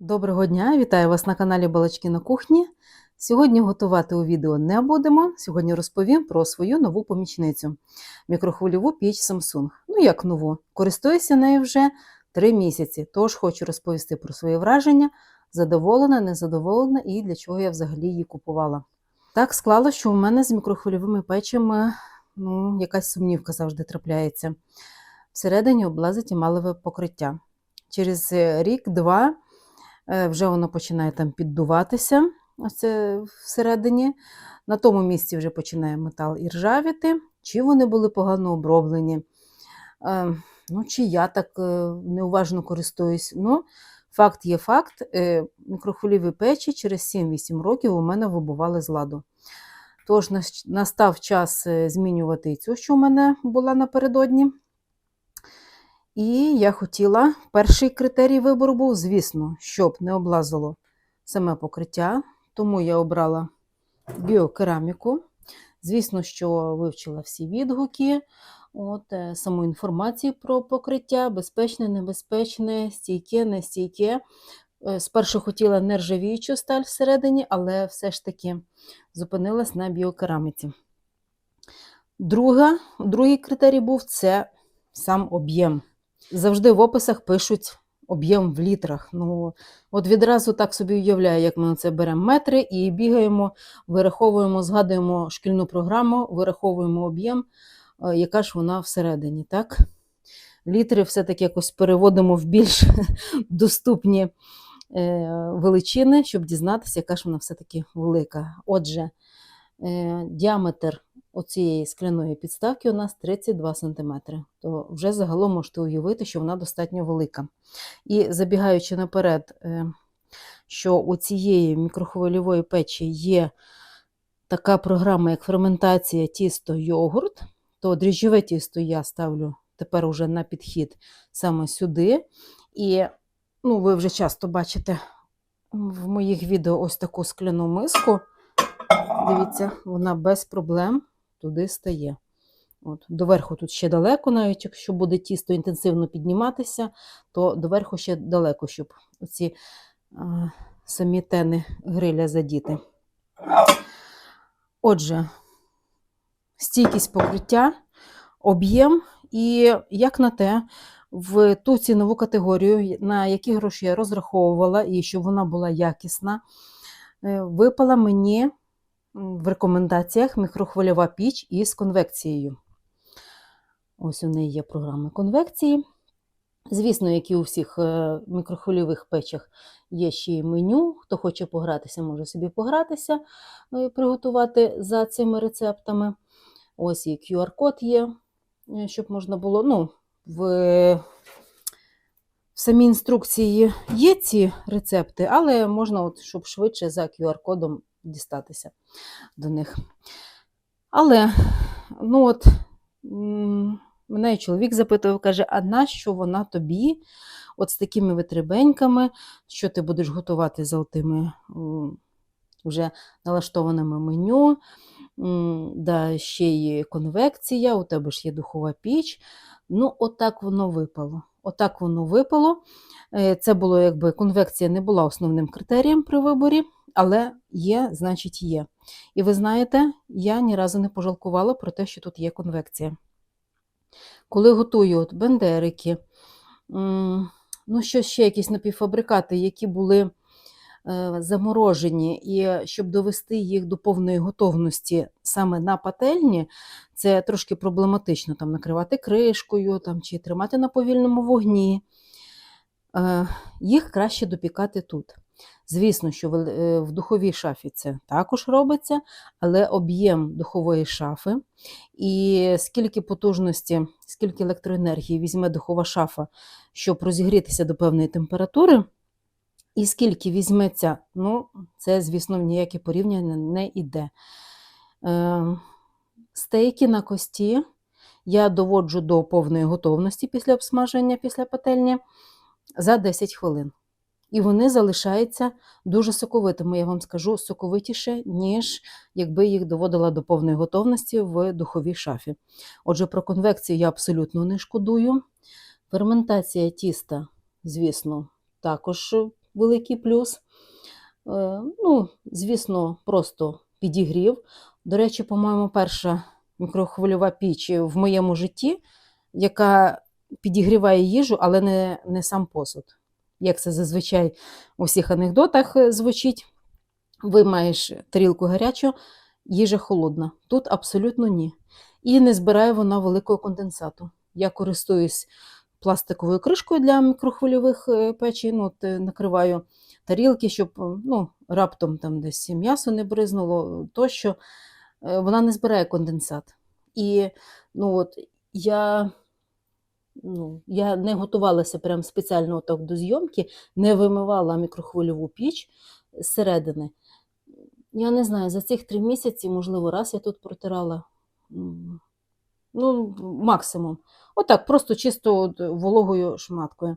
Доброго дня, вітаю вас на каналі Балачки на кухні. Сьогодні готувати у відео не будемо. Сьогодні розповім про свою нову помічницю мікрохвильову піч Samsung. Ну як нову, користуюся нею вже три місяці, тож хочу розповісти про свої враження, задоволена, незадоволена і для чого я взагалі її купувала. Так склало, що у мене з мікрохвильовими печами ну, якась сумнівка завжди трапляється. Всередині облазить емалеве покриття. Через рік-два Е, вже воно починає там піддуватися оце всередині. На тому місці вже починає метал і ржавіти, чи вони були погано оброблені, е, ну, чи я так е, неуважно користуюсь. Ну, Факт є факт, мікрохвильові печі через 7-8 років у мене вибували з ладу. Тож настав час змінювати цю, що у мене була напередодні. І я хотіла, перший критерій вибору був, звісно, щоб не облазило саме покриття, тому я обрала біокераміку. Звісно, що вивчила всі відгуки, от, е, саму інформацію про покриття, безпечне, небезпечне, стійке, нестійке. Е, спершу хотіла нержавіючу сталь всередині, але все ж таки зупинилась на біокераміці. Друга, Другий критерій був це сам об'єм. Завжди в описах пишуть об'єм в літрах. Ну, От відразу так собі уявляю, як ми це беремо метри і бігаємо, вираховуємо, згадуємо шкільну програму, вираховуємо об'єм, е, яка ж вона всередині. так? Літри все-таки якось переводимо в більш доступні е, величини, щоб дізнатися, яка ж вона все-таки велика. Отже, е, діаметр оцієї скляної підставки у нас 32 см. То вже загалом можете уявити, що вона достатньо велика. І забігаючи наперед, е, що у цієї мікрохвильової печі є така програма, як ферментація тісто йогурт, то дріжджове тісто я ставлю тепер уже на підхід саме сюди. І ну, ви вже часто бачите в моїх відео ось таку скляну миску. Дивіться, вона без проблем туди стає. От, Доверху тут ще далеко, навіть якщо буде тісто інтенсивно підніматися, то доверху ще далеко, щоб оці а, самі тени гриля задіти. Отже, стійкість покриття, об'єм, і як на те, в ту цінову категорію, на які гроші я розраховувала, і щоб вона була якісна, е, випала мені в рекомендаціях мікрохвильова піч із конвекцією. Ось у неї є програми конвекції. Звісно, як і у всіх е, мікрохвильових печах є ще й меню. Хто хоче погратися, може собі погратися, е, приготувати за цими рецептами. Ось і QR-код є, е, щоб можна було. ну, в, в самій інструкції є ці рецепти, але можна, от, щоб швидше за QR-кодом дістатися до них. Але, ну от, мене чоловік запитував, каже, а нащо вона тобі? От з такими витребеньками, що ти будеш готувати з тими вже налаштованими меню, да, ще є конвекція, у тебе ж є духова піч. Ну, отак воно випало. Отак воно випало. Е, це було, якби конвекція не була основним критерієм при виборі але є, значить, є. І ви знаєте, я ні разу не пожалкувала про те, що тут є конвекція. Коли готую от бендерики, ну, що ще якісь напівфабрикати, які були е, заморожені, і щоб довести їх до повної готовності саме на пательні, це трошки проблематично там накривати кришкою там, чи тримати на повільному вогні. Е, їх краще допікати тут. Звісно, що е, в духовій шафі це також робиться, але об'єм духової шафи і скільки потужності, скільки електроенергії візьме духова шафа, щоб розігрітися до певної температури, і скільки візьметься, ну, це, звісно, в ніяке порівняння не йде. Е, стейки на кості я доводжу до повної готовності після обсмаження, після пательні за 10 хвилин. І вони залишаються дуже соковитими, я вам скажу, соковитіше, ніж якби їх доводила до повної готовності в духовій шафі. Отже, про конвекцію я абсолютно не шкодую. Ферментація тіста, звісно, також великий плюс. Е, Ну, звісно, просто підігрів. До речі, по-моєму, перша мікрохвильова піч в моєму житті, яка підігріває їжу, але не, не сам посуд. Як це зазвичай у всіх анекдотах е, звучить. Ви маєш тарілку гарячу, їжа холодна. Тут абсолютно ні. І не збирає вона великого конденсату. Я користуюсь пластиковою кришкою для мікрохвильових е, печей, ну, от, е, накриваю тарілки, щоб ну, раптом там десь м'ясо не бризнуло, тощо вона не збирає конденсат. І ну, от, я, ну, я не готувалася прям спеціально так до зйомки, не вимивала мікрохвильову піч зсередини. Я не знаю, за цих три місяці, можливо, раз я тут протирала. Ну, максимум. Отак, просто чисто вологою шматкою.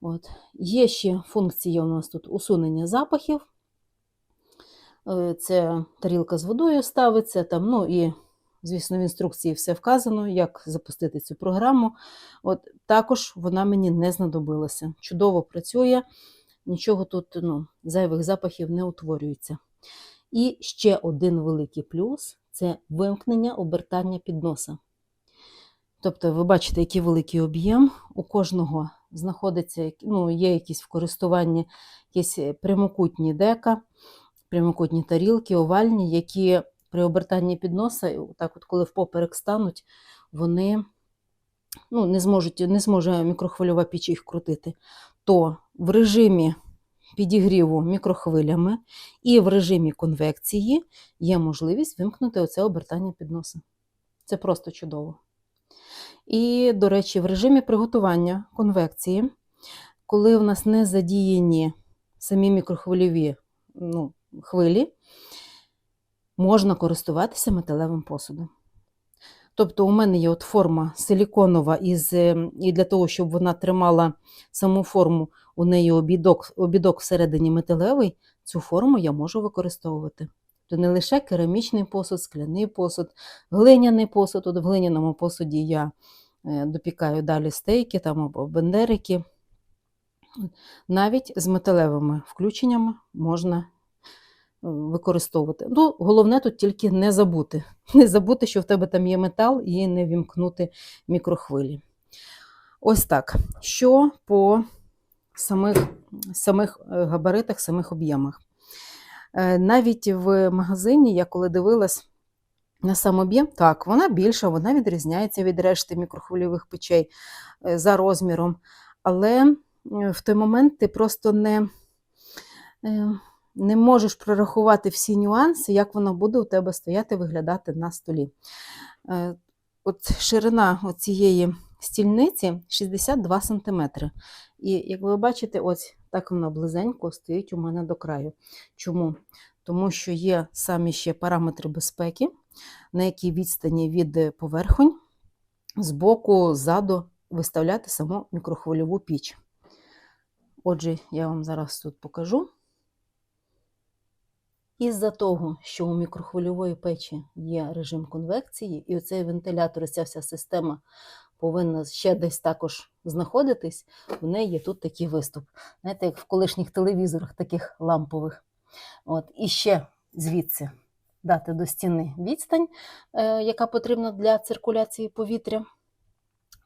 От. Є ще функція у нас тут усунення запахів. Е, Це тарілка з водою ставиться, там, ну і, звісно, в інструкції все вказано, як запустити цю програму. От, також вона мені не знадобилася. Чудово працює, нічого тут ну, зайвих запахів не утворюється. І ще один великий плюс це вимкнення обертання підноса. Тобто, ви бачите, який великий об'єм. У кожного знаходиться, ну, є якісь в користуванні якісь прямокутні дека, прямокутні тарілки, овальні, які при обертанні підноса, так от коли впоперек стануть, вони ну, не, зможуть, не зможе мікрохвильова піч їх крутити. То в режимі підігріву мікрохвилями і в режимі конвекції є можливість вимкнути оце обертання підноса. Це просто чудово. І, до речі, в режимі приготування конвекції, коли в нас не задіяні самі мікрохвильові ну, хвилі, можна користуватися металевим посудом. Тобто, у мене є от форма силіконова, із, е, і для того, щоб вона тримала саму форму, у неї обідок, обідок всередині металевий, цю форму я можу використовувати. То не лише керамічний посуд, скляний посуд, глиняний посуд. От в глиняному посуді я е, допікаю далі стейки там, або бендерики. Навіть з металевими включеннями можна використовувати. Ну, головне тут тільки не забути. Не забути, що в тебе там є метал, і не вімкнути мікрохвилі. Ось так. Що по самих, самих е, габаритах, самих об'ємах. Е, Навіть в магазині, я коли дивилась на сам об'єм, так, вона більша, вона відрізняється від решти мікрохвильових печей е, за розміром. Але в той момент ти просто не, не можеш прорахувати всі нюанси, як воно буде у тебе стояти, виглядати на столі. Е, От ширина цієї стільниці 62 см. І як ви бачите, ось так воно близенько стоїть у мене до краю. Чому? Тому що є самі ще параметри безпеки, на якій відстані від поверхонь збоку, ззаду виставляти саму мікрохвильову піч. Отже, я вам зараз тут покажу. Із-за того, що у мікрохвильової печі є режим конвекції, і оцей вентилятор, ця вся система повинна ще десь також знаходитись, в неї є тут такий виступ. Знаєте, як в колишніх телевізорах таких лампових. От, і ще звідси дати до стіни відстань, е, яка потрібна для циркуляції повітря.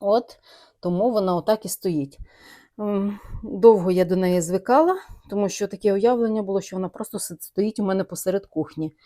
От, тому вона отак і стоїть. М, Довго я до неї звикала, тому що таке уявлення було, що вона просто стоїть у мене посеред кухні.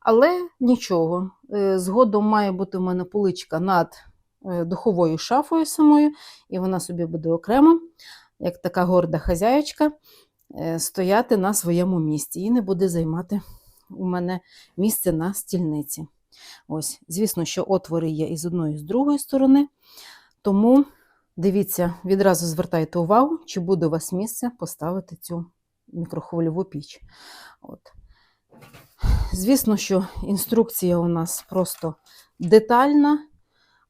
Але нічого, е, згодом має бути у мене поличка над е, духовою шафою самою, і вона собі буде окремо, як така горда хазяєчка, е, стояти на своєму місці і не буде займати у мене місце на стільниці. Ось, звісно, що отвори є і з одної, і з другої сторони. Тому дивіться, відразу звертайте увагу, чи буде у вас місце поставити цю мікрохвильову піч. От. Звісно, що інструкція у нас просто детальна.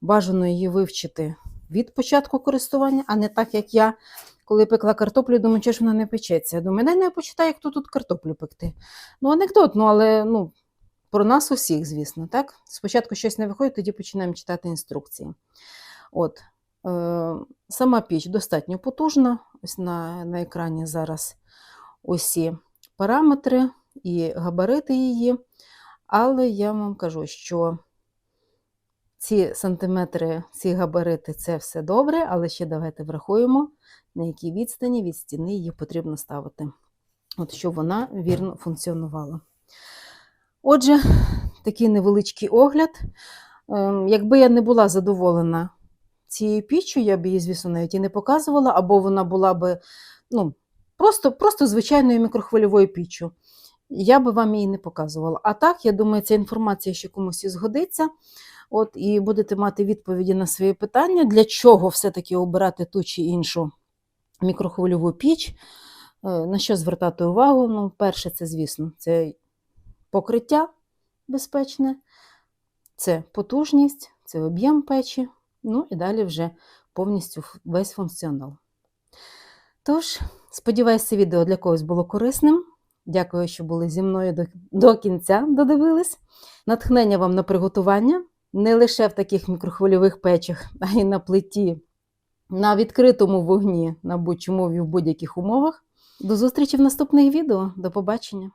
Бажано її вивчити від початку користування, а не так, як я, коли пекла картоплю, думаю, чи ж вона не печеться. Я думаю, дай не почитаю, як тут, тут картоплю пекти. Ну, анекдот, ну, але ну, про нас усіх, звісно. так? Спочатку щось не виходить, тоді починаємо читати інструкції. От. Е, Сама піч достатньо потужна, ось на, на екрані зараз усі параметри і габарити її. Але я вам кажу, що ці сантиметри, ці габарити це все добре, але ще давайте врахуємо, на якій відстані від стіни її потрібно ставити, от щоб вона вірно функціонувала. Отже, такий невеличкий огляд. Ем, Якби я не була задоволена цією піччю, я б її, звісно, навіть і не показувала, або вона була би ну, просто, просто звичайною мікрохвильовою піччю. Я би вам її не показувала. А так, я думаю, ця інформація ще комусь і згодиться. От, і будете мати відповіді на свої питання, для чого все-таки обирати ту чи іншу мікрохвильову піч, е, на що звертати увагу. Ну, перше, це, звісно, це покриття безпечне, це потужність, це об'єм печі, ну і далі вже повністю весь функціонал. Тож, сподіваюся, це відео для когось було корисним. Дякую, що були зі мною до, до кінця, додивились. Натхнення вам на приготування не лише в таких мікрохвильових печах, а й на плиті, на відкритому вогні, на будь-чому в будь-яких умовах. До зустрічі в наступних відео. До побачення!